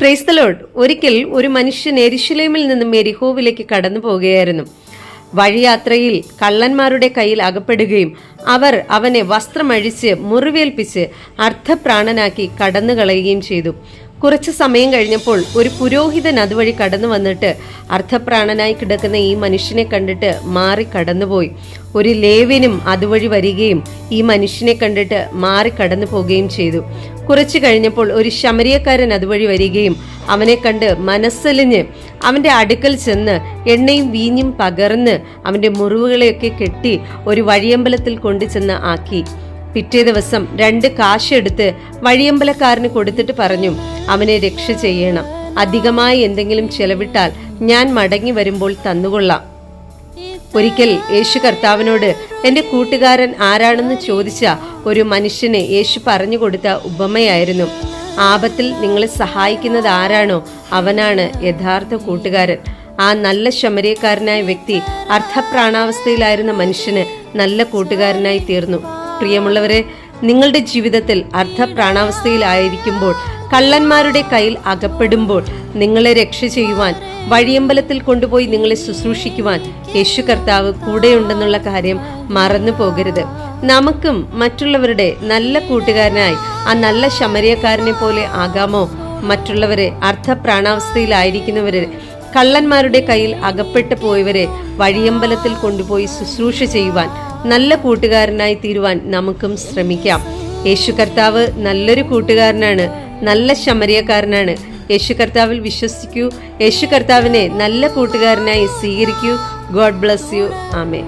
പ്രേസ്തലോഡ് ഒരിക്കൽ ഒരു മനുഷ്യൻ എരിശിലേമിൽ നിന്നും മെരിഹോവിലേക്ക് കടന്നു പോകുകയായിരുന്നു. വഴിയാത്രയിൽ കള്ളന്മാരുടെ കയ്യിൽ അകപ്പെടുകയും അവർ അവനെ വസ്ത്രമഴിച്ച് മുറിവേൽപ്പിച്ച് അർത്ഥപ്രാണനാക്കി കടന്നു കളയുകയും ചെയ്തു. കുറച്ച് സമയം കഴിഞ്ഞപ്പോൾ ഒരു പുരോഹിതൻ അതുവഴി കടന്നു വന്നിട്ട് അർത്ഥപ്രാണനായി കിടക്കുന്ന ഈ മനുഷ്യനെ കണ്ടിട്ട് മാറി കടന്നുപോയി. ഒരു ലേവിനും അതുവഴി വരികയും ഈ മനുഷ്യനെ കണ്ടിട്ട് മാറി കടന്നു പോവുകയും ചെയ്തു. കുറച്ചു കഴിഞ്ഞപ്പോൾ ഒരു ശമരിയക്കാരൻ അതുവഴി വരികയും അവനെ കണ്ട് മനസ്സലിഞ്ഞ് അവന്റെ അടുക്കൽ ചെന്ന് എണ്ണയും വീഞ്ഞും പകർന്ന് അവന്റെ മുറിവുകളെയൊക്കെ കെട്ടി ഒരു വഴിയമ്പലത്തിൽ കൊണ്ടു ചെന്ന് ആക്കി. പിറ്റേ ദിവസം രണ്ട് കാശെടുത്ത് വഴിയമ്പലക്കാരന് കൊടുത്തിട്ട് പറഞ്ഞു അവനെ രക്ഷ ചെയ്യണം. അധികമായി എന്തെങ്കിലും ചെലവിട്ടാൽ ഞാൻ മടങ്ങി വരുമ്പോൾ തന്നുകൊള്ളാം. ഒരിക്കൽ യേശു കർത്താവിനോട് എന്റെ കൂട്ടുകാരൻ ആരാണെന്ന് ചോദിച്ച ഒരു മനുഷ്യനെ യേശു പറഞ്ഞു കൊടുത്ത ഉപമയായിരുന്നു. ആപത്തിൽ നിങ്ങളെ സഹായിക്കുന്നത് ആരാണോ അവനാണ് യഥാർത്ഥ കൂട്ടുകാരൻ. ആ നല്ല ശമരിയക്കാരനായ വ്യക്തി അർത്ഥപ്രാണാവസ്ഥയിലായിരുന്ന മനുഷ്യന് നല്ല കൂട്ടുകാരനായി തീർന്നു. പ്രിയമുള്ളവരെ നിങ്ങളുടെ ജീവിതത്തിൽ അർത്ഥപ്രാണാവസ്ഥയിലായിരിക്കുമ്പോൾ കള്ളന്മാരുടെ കയ്യിൽ അകപ്പെടുമ്പോൾ നിങ്ങളെ രക്ഷ ചെയ്യുവാൻ വഴിയമ്പലത്തിൽ കൊണ്ടുപോയി നിങ്ങളെ ശുശ്രൂഷിക്കുവാൻ യേശു കർത്താവ് കൂടെയുണ്ടെന്നുള്ള കാര്യം മറന്നു പോകരുത്. നമുക്കും മറ്റുള്ളവരുടെ നല്ല കൂട്ടുകാരനായി ആ നല്ല ശമരിയക്കാരനെ പോലെ ആകാമോ? മറ്റുള്ളവരെ അർത്ഥപ്രാണാവസ്ഥയിലായിരിക്കുന്നവരെ കള്ളന്മാരുടെ കയ്യിൽ അകപ്പെട്ടു പോയവരെ വഴിയമ്പലത്തിൽ കൊണ്ടുപോയി ശുശ്രൂഷ ചെയ്യുവാൻ നല്ല കൂട്ടുകാരനായി തീരുവാൻ നമുക്കും ശ്രമിക്കാം. യേശു കർത്താവ് നല്ലൊരു കൂട്ടുകാരനാണ് നല്ല ശമരിയക്കാരനാണ്. യേശു കർത്താവിൽ വിശ്വസിക്കൂ. യേശു കർത്താവിനെ നല്ല കൂട്ടുകാരനായി സ്വീകരിക്കൂ. God bless you. ആമേ